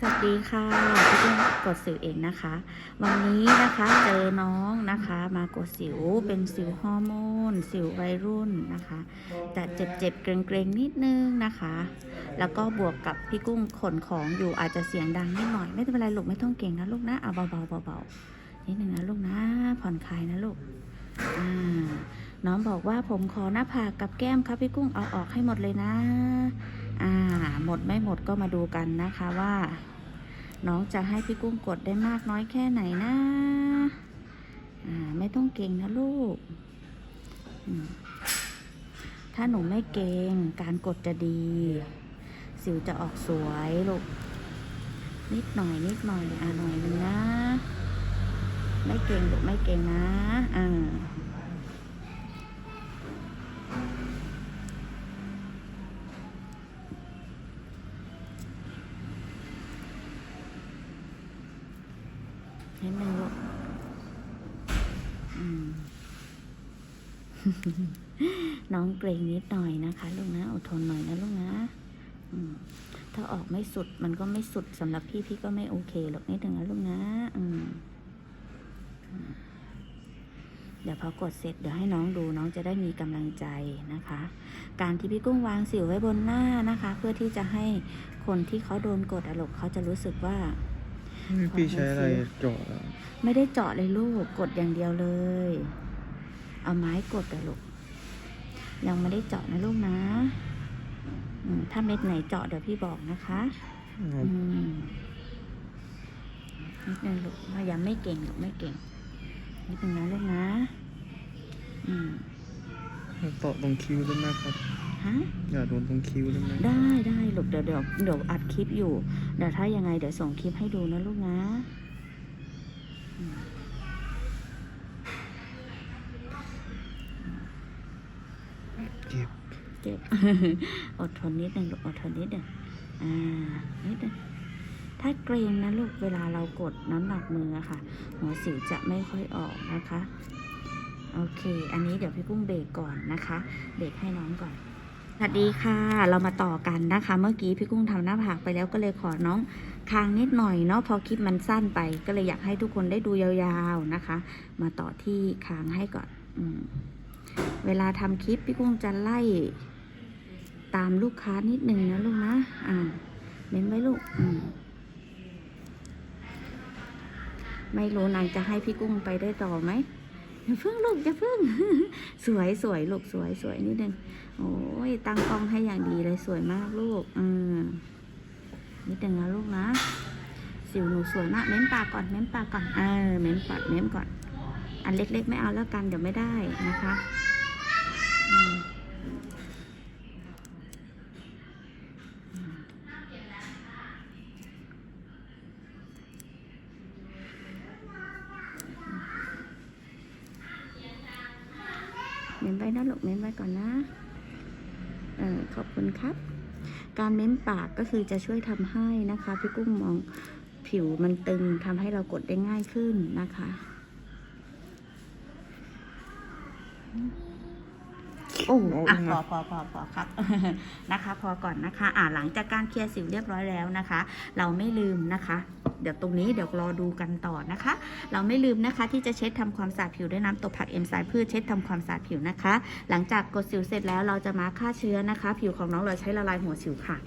สวัสดีค่ะพี่กุ้งกดสิวเองนะคะ วันนี้นะคะเจอน้องนะคะมากดสิวเป็นสิวฮอร์โมน สิววัยรุ่นนะคะ แต่เจ็บๆเกรงๆนิดนึงนะคะ แล้วก็บวกกับพี่กุ้งขนของอยู่อาจจะเสียงดังนิดหน่อย ไม่เป็นไรลูกไม่ต้องเก่งนะลูกนะเอาเบาๆเบาๆนิดนึงนะลูกนะผ่อนคลายนะลูกอ่าน้องบอกว่าผมขอหน้าผากกับแก้มครับพี่กุ้งเอาออกให้หมดเลยนะ อ่าหมดไม่หมดก็มาดูกันนะคะว่า น้องจะให้พี่กุ้งกดได้มากน้อยแค่ไหนนะอ่าไม่ต้องเก่งนะลูก ถ้าหนูไม่เก่งการกดจะดี สิวจะออกสวยลูก นิดหน่อยนิดหน่อยอ่าหน่อยนึงนะ ไม่เก่งลูกไม่เก่งนะอ่า นิดนึงลูกอืมน้องเกรงนิดหน่อยนะคะลูกนะอดทนหน่อยนะลูกนะถ้าออกไม่สุดมันก็ไม่สุดสำหรับพี่พี่ก็ไม่โอเคหรอกนิดนึงนะลูกนะอืมเดี๋ยวพอกดเสร็จเดี๋ยวให้น้องดูน้องจะได้มีกำลังใจนะคะ การที่พี่กุ้งวางสิวไว้บนหน้านะคะ เพื่อที่จะให้คนที่เขาโดนกดอะลูกเขาจะรู้สึกว่า พี่ใช้อะไรเจาะอะไม่ได้เจาะเลยลูก กดอย่างเดียวเลย เอาไม้กดอะลูก ยังไม่ได้เจาะนะลูกนะอืมถ้าเม็ดไหนเจาะเดี๋ยวพี่บอกนะคะอือืมมนิดนึงลูกพยายามไม่เก่งลูกไม่เก่งนิดนึงนะลูกนะ อืมเจาะตรงคิ้วได้ไหมครับ ฮะอย่าโดนตรงคิ้วได้ไหมได้ได้ลูกเดี๋ยวเดี๋ยวเดี๋ยวอัดคลิปอยู่เดี๋ยวถ้ายังไงเดี๋ยวส่งคลิปให้ดูนะลูกนะอืมเจ็บเจ็บอดทนนิดหนึ่งลูกอดทนนิดหนึ่งอ่านิดหนึ่งถ้าเกรงนะลูกเวลาเรากดน้ำหนักมืออะค่ะ หัวสิวจะไม่ค่อยออกนะคะ โอเค อันนี้เดี๋ยวพี่กุ้งเบรกก่อนนะคะ เบรกให้น้องก่อน สวัสดีค่ะ เรามาต่อกันนะคะ เมื่อกี้พี่กุ้งทำหน้าผากไปแล้วก็เลยขอน้องคางนิดหน่อยเนาะพอคลิปมันสั้นไป ก็เลยอยากให้ทุกคนได้ดูยาวๆนะคะ มาต่อที่คางให้ก่อนอเวลาทำคลิปพี่กุ้งจะไล่ตามลูกค้านิดนึงนะลูกนะอ่าเน้นไว้ลูกอืมไม่รู้นางจะให้พี่กุ้งไปได้ต่อไหม อย่าเพิ่งลูกอย่าเพิ่ง สวยสวยลูกสวยสวยนิดนึงโอ้ยตั้งกล้องให้อย่างดีเลยสวยมากลูกอืมนิดนึงนะลูกนะ สิวหนูสวยมากเม้มปากก่อนเม้มปากก่อนเออเม้มปากเม้มก่อน อันเล็กๆไม่เอาแล้วกันเดี๋ยวไม่ได้นะคะ อืม เม้มไว้นะลูกเม้มไว้ก่อนนะเออขอบคุณครับ การเม้มปากก็คือจะช่วยทำให้นะคะ พี่กุ้งมองผิวมันตึงทำให้เรากดได้ง่ายขึ้นนะคะโอ้อะพอพอพอพอครับนะคะ พอก่อนนะคะ อ่าหลังจากการเคลียร์สิวเรียบร้อยแล้วนะคะ เราไม่ลืมนะคะ เดี๋ยวตรงนี้เดี๋ยวรอดูกันต่อนะคะ เราไม่ลืมนะคะที่จะเช็ดทำความสะอาดผิวด้วยน้ำตบผักเอนไซม์พืชเช็ดทำความสะอาดผิวนะคะ หลังจากกดสิวเสร็จแล้วเราจะมาฆ่าเชื้อนะคะ ผิวของน้องเราใช้ละลายหัวสิวค่ะ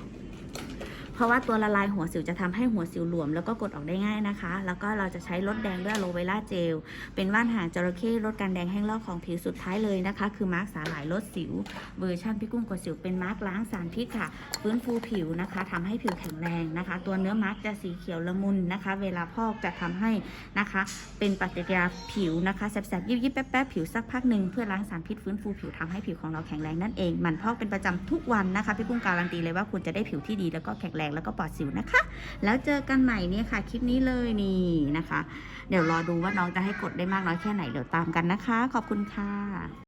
ราะว่าตัวละลายหัวสิวจะทำให้หัวสิวหลวม แล้วก็กดออกได้ง่ายนะคะ แล้วก็เราจะใช้ลดแดงด้วยโลเวล่าเจล เป็นว่านหางจระเข้ลดการแดงแห้งลอกของผิวสุดท้ายเลยนะคะ คือมาร์กสาหร่ายลดสิว เวอร์ชันพี่กุ้งกดสิวเป็นมาร์กล้างสารพิษค่ะ ฟื้นฟูผิวนะคะทำให้ผิวแข็งแรงนะคะ ตัวเนื้อมาร์กจะสีเขียวละมุนนะคะ เวลาพอกจะทำให้นะคะ เป็นปฏิกิริยาผิวนะคะแสบๆยิบๆแป๊บๆผิวสักพักหนึ่งเพื่อล้างสารพิษฟื้นฟูผิวทำให้ผิวของเราแข็งแรงนั่นเองมันพอกเป็นประจำทุกวันนะคะพี่กุ้งการันตีเลยว่าคุณจะได้ผิวที่ดีแล้วก็แข็งแรงแล้วก็ปอดสิวนะคะ แล้วเจอกันใหม่เนี่ยค่ะคลิปนี้เลยนี่นะคะ เดี๋ยวรอดูว่าน้องจะให้กดได้มากน้อยแค่ไหนเดี๋ยวตามกันนะคะ ขอบคุณค่ะ